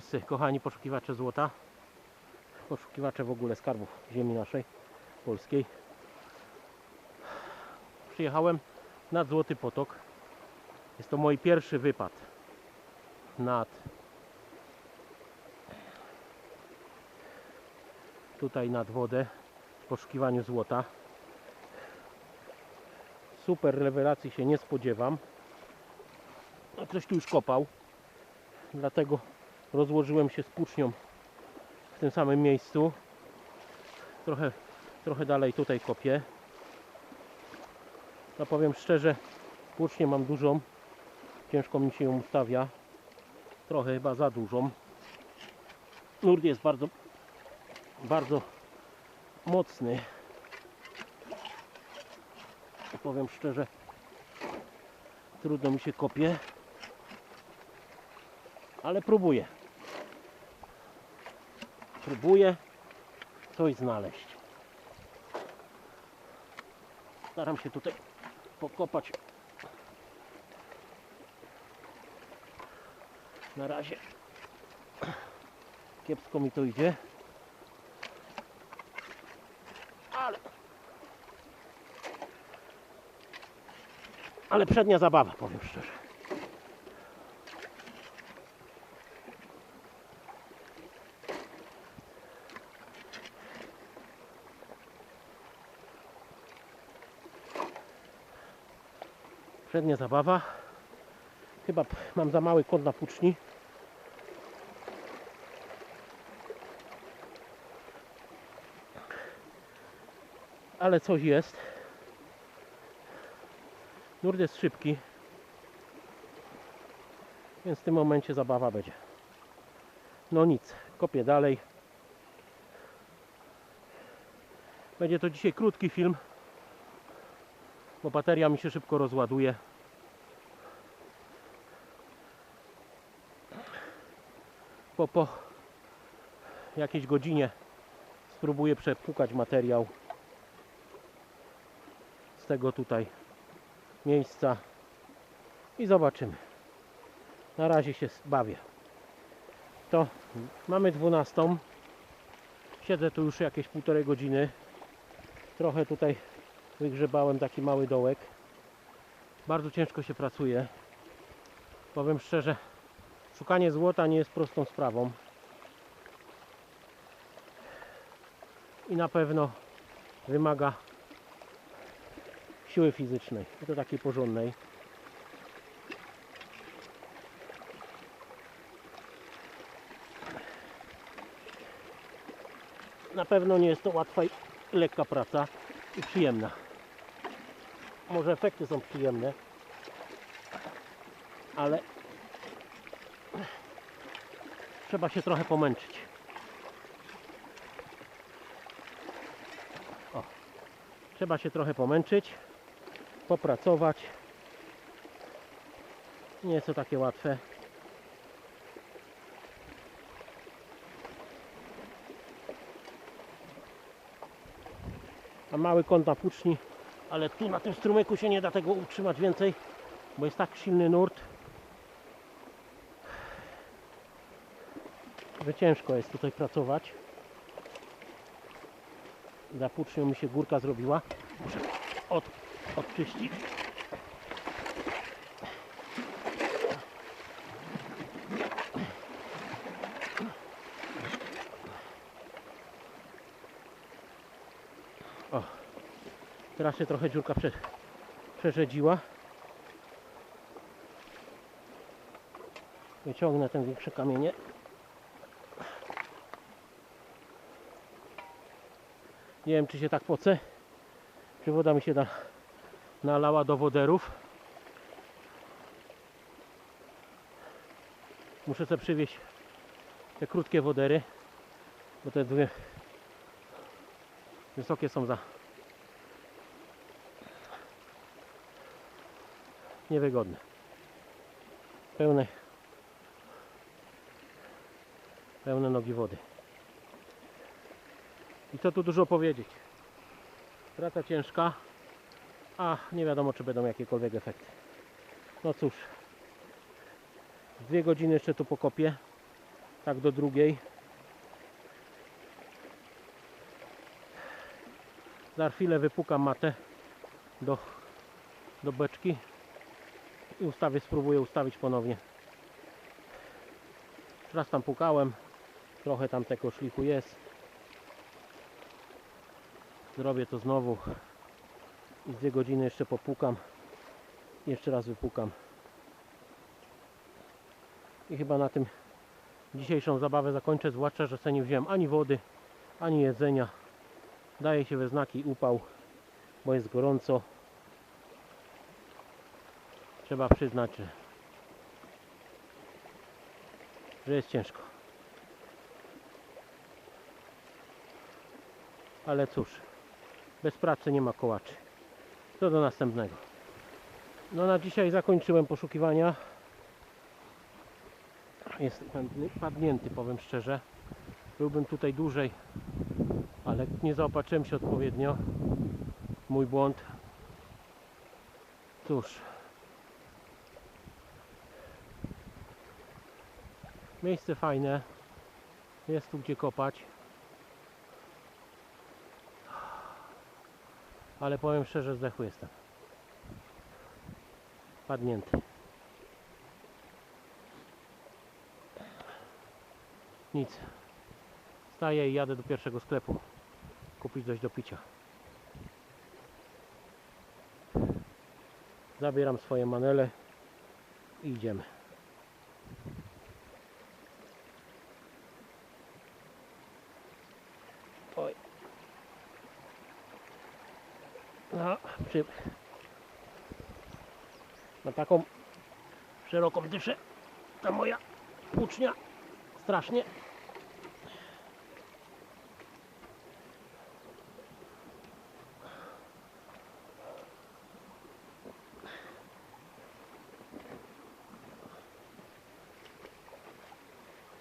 wszyscy, kochani poszukiwacze złota, poszukiwacze w ogóle skarbów ziemi naszej, polskiej. Przyjechałem nad Złoty Potok. Jest to mój pierwszy wypad nad tutaj nad wodę w poszukiwaniu złota. Super rewelacji się nie spodziewam. Ktoś tu już kopał, dlatego rozłożyłem się z pucznią w tym samym miejscu. Trochę, trochę dalej tutaj kopię. No powiem szczerze, płucznię mam dużą. Ciężko mi się ją ustawia. Trochę chyba za dużą. Nurt jest bardzo, bardzo mocny. Powiem szczerze, trudno mi się kopie, ale próbuję. Próbuję coś znaleźć. Staram się tutaj pokopać. Na razie kiepsko mi to idzie. Ale ale przednia zabawa, powiem szczerze. Przednia zabawa. Chyba mam za mały kąt na płuczni. Ale coś jest. Nurt jest szybki. Więc w tym momencie zabawa będzie. No nic, kopię dalej. Będzie to dzisiaj krótki film, bo bateria mi się szybko rozładuje. Po, po jakiejś godzinie spróbuję przepłukać materiał z tego tutaj miejsca i zobaczymy. Na razie się bawię. To mamy 12. Siedzę tu już jakieś półtorej godziny. Trochę tutaj wygrzebałem taki mały dołek. Bardzo ciężko się pracuje. Powiem szczerze, szukanie złota nie jest prostą sprawą. I na pewno wymaga siły fizycznej, i to takiej porządnej. Na pewno nie jest to łatwa i lekka praca i przyjemna. Może efekty są przyjemne, ale trzeba się trochę pomęczyć. O, trzeba się trochę pomęczyć, popracować. Nie jest to takie łatwe. A mały kąt na płuczni, ale tu na tym strumyku się nie da tego utrzymać więcej, bo jest tak silny nurt, że ciężko jest tutaj pracować. Za płucznią mi się górka zrobiła. Muszę od, odczyścić. O, teraz się trochę dziurka prze, przerzedziła. Wyciągnę ten większe kamienie. Nie wiem czy się tak poce. Czy woda mi się da, nalała do woderów. Muszę sobie przywieźć te krótkie wodery, bo te dwie wysokie są za niewygodne. Pełne pełne nogi wody. I co tu dużo powiedzieć. Praca ciężka, a nie wiadomo czy będą jakiekolwiek efekty. No cóż, dwie godziny jeszcze tu pokopię tak do drugiej. Za chwilę wypukam matę do, do beczki i ustawię, spróbuję ustawić ponownie. Raz tam pukałem, trochę tam tego szliku jest. Zrobię to znowu i dwie godziny jeszcze popukam. Jeszcze raz wypukam. I chyba na tym dzisiejszą zabawę zakończę, zwłaszcza, że sobie nie wziąłem ani wody, ani jedzenia. Daje się we znaki upał, bo jest gorąco. Trzeba przyznać, że, że jest ciężko. Ale cóż, bez pracy nie ma kołaczy. To do następnego. No na dzisiaj zakończyłem poszukiwania. Jest padny- padnięty, powiem szczerze. Byłbym tutaj dłużej, ale nie zaopatrzyłem się odpowiednio. Mój błąd. Cóż. Miejsce fajne. Jest tu gdzie kopać. Ale powiem szczerze, zdechły jestem. Padnięty. Nic. Staję i jadę do pierwszego sklepu. Kupić coś do picia. Zabieram swoje manele i idziemy. No, przy... Na taką szeroką dyszę ta moja ucznia strasznie.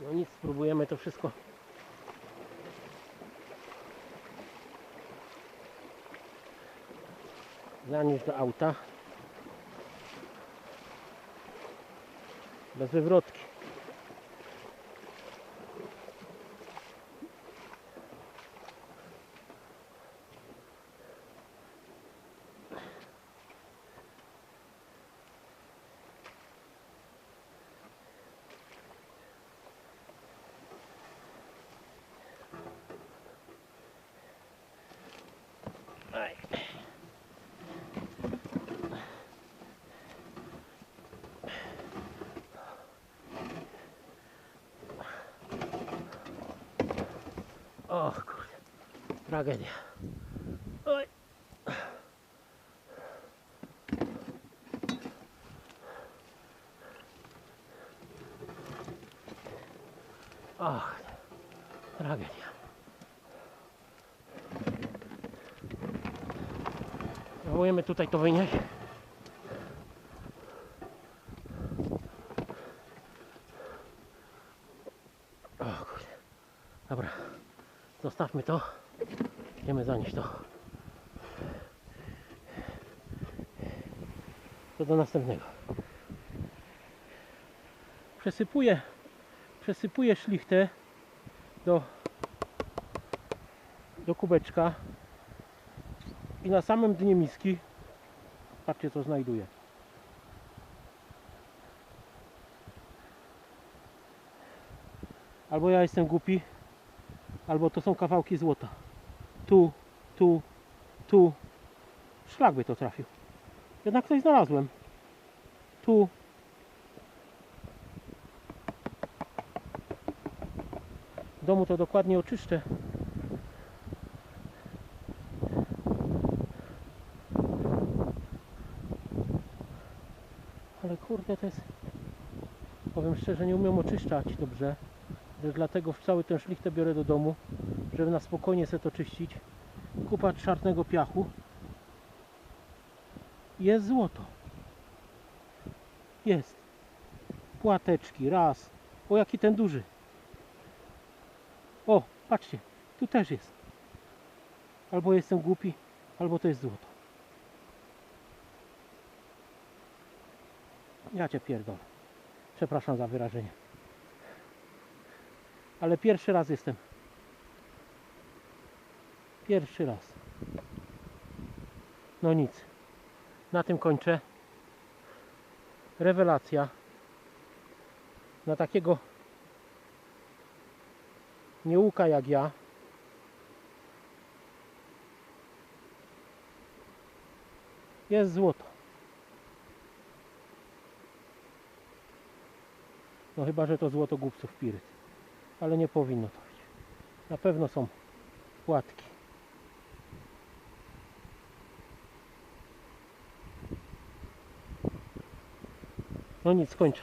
No nic, spróbujemy to wszystko. Zanieść do auta. Bez wywrotki. O kurde, tragedia. Oj. Och, tragedia. Próbujemy tutaj to wynieść. O kurde. Dobra. Zostawmy to. Idziemy zanieść to. To do następnego. Przesypuję przesypuję szlichtę do do kubeczka i na samym dnie miski patrzcie co znajduję. Albo ja jestem głupi, albo to są kawałki złota. Tu, tu, tu. Szlak by to trafił. Jednak coś znalazłem. Tu. W domu to dokładnie oczyszczę. Ale kurde to jest... Powiem szczerze, nie umiem oczyszczać dobrze. Że dlatego cały ten szlichtę biorę do domu, żeby na spokojnie sobie to czyścić. Kupa czarnego piachu. Jest złoto. Jest. Płateczki, raz. O, jaki ten duży. O, patrzcie, tu też jest. Albo jestem głupi, albo to jest złoto. Ja cię pierdolę. Przepraszam za wyrażenie. Ale pierwszy raz jestem. Pierwszy raz. No nic. Na tym kończę. Rewelacja. Na takiego nieuka jak ja. Jest złoto. No chyba, że to złoto głupców piryt. Ale nie powinno to być. Na pewno są płatki. No nic, kończę.